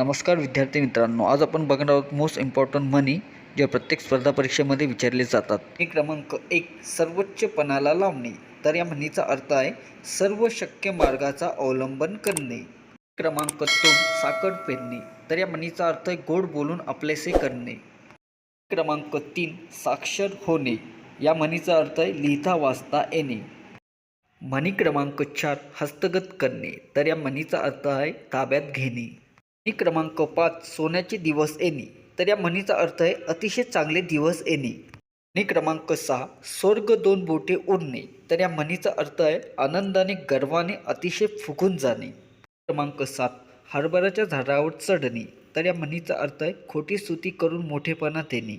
नमस्कार विद्यार्थी मित्रांनो आज आपण बघणार आहोत मोस्ट इम्पॉर्टंट मनी जे प्रत्येक स्पर्धा परीक्षेमध्ये विचारले जातात. हे क्रमांक एक सर्वोच्च पणाला लावणे. तर या म्हणीचा अर्थ आहे सर्व शक्य मार्गाचा अवलंबन करणे. क्रमांक दोन साखर पेरणे. तर या म्हणीचा अर्थ आहे गोड बोलून आपलेसे करणे. क्रमांक तीन साक्षर होणे. या म्हणीचा अर्थ आहे लिहिता वाचता येणे. म्हणी क्रमांक चार हस्तगत करणे. तर या म्हणीचा अर्थ आहे ताब्यात घेणे. म्हणी क्रमांक पाच सोन्याचे दिवस येणे तर या म्हणीचा अर्थ आहे अतिशय चांगले दिवस येणे म्हणी क्रमांक सहा स्वर्ग दोन बोटे उडणे. तर या म्हणीचा अर्थ आहे आनंदाने गर्वाने अतिशय फुगून जाणे. क्रमांक सात हरभऱ्याच्या झाडावर चढणे. तर या म्हणीचा अर्थ आहे खोटी स्तुती करून मोठेपणा देणे.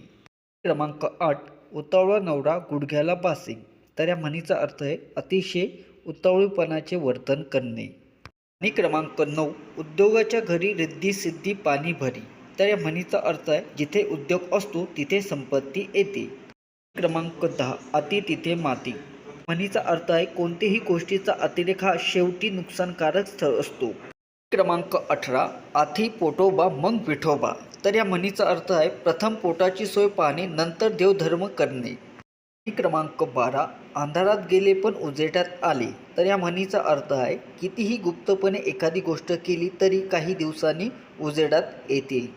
क्रमांक आठ उतावळा नवरा गुडघ्याला बासे तर या म्हणीचा अर्थ आहे अतिशय उतावळीपणाचे वर्तन करणे. आणि क्रमांक नऊ उद्योगाच्या घरी रिद्धी सिद्धी पाणी भरी. तर या म्हणीचा अर्थ आहे जिथे उद्योग असतो तिथे संपत्ती येते. क्रमांक दहा अति तिथे माती. म्हणीचा अर्थ आहे कोणत्याही गोष्टीचा अतिरेक हा शेवटी नुकसानकारक स्थळ असतो. क्रमांक अठरा आधी पोटोबा मग विठोबा. तर या म्हणीचा अर्थ आहे प्रथम पोटाची सोय पाहणे नंतर देवधर्म करणे. क्रमांक बारा. अंधारात गेले पण उजेटात आले. तर या म्हणीचा अर्थ आहे कितीही गुप्तपणे एखादी गोष्ट केली तरी काही दिवसांनी उजेडात येतील.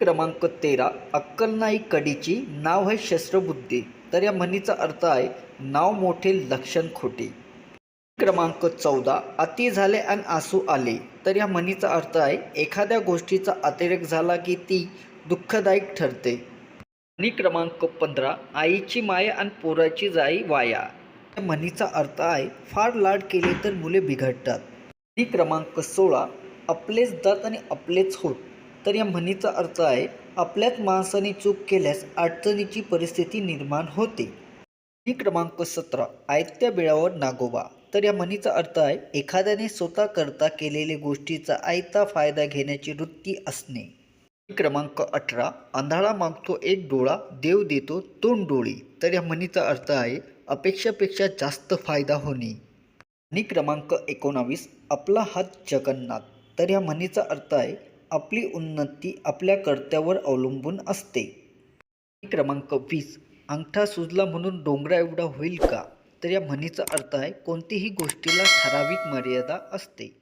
क्रमांक तेरा. अक्कल नाही कडीची नाव आहे शस्त्रबुद्धी. तर या म्हणीचा अर्थ आहे नाव मोठे लक्षण खोटे. क्रमांक चौदा. अति झाले आणि आसू आले. तर या म्हणीचा अर्थ आहे एखाद्या गोष्टीचा अतिरेक झाला की ती दुःखदायक ठरते. म्हणी क्रमांक पंधरा आईची माया आणि पोराची जाई वाया. या म्हणीचा अर्थ आहे फार लाड केले तर मुले बिघडतात. म्हणी क्रमांक सोळा आपलेच दात आणि आपलेच होत तर या म्हणीचा अर्थ आहे आपल्याच माणसाने चूक केल्यास अडचणीची परिस्थिती निर्माण होते. म्हणी क्रमांक सतरा आयत्या बिळावर नागोबा. तर या म्हणीचा अर्थ आहे एखाद्याने स्वतः करता केलेल्या गोष्टीचा आयता फायदा घेण्याची वृत्ती असणे. क्रमांक अठरा अंधाळा मागतो एक डोळा देव देतो दोन डोळी. तर या म्हणीचा अर्थ आहे अपेक्षापेक्षा जास्त फायदा होणे. म्हणी क्रमांक एकोणावीस आपला हात जगन्नाथ. तर या म्हणीचा अर्थ आहे आपली उन्नती आपल्या कर्त्यावर अवलंबून असते. क्रमांक वीस अंगठा सुजला म्हणून डोंगरा एवढा होईल का? तर या म्हणीचा अर्थ आहे कोणतीही गोष्टीला ठराविक मर्यादा असते.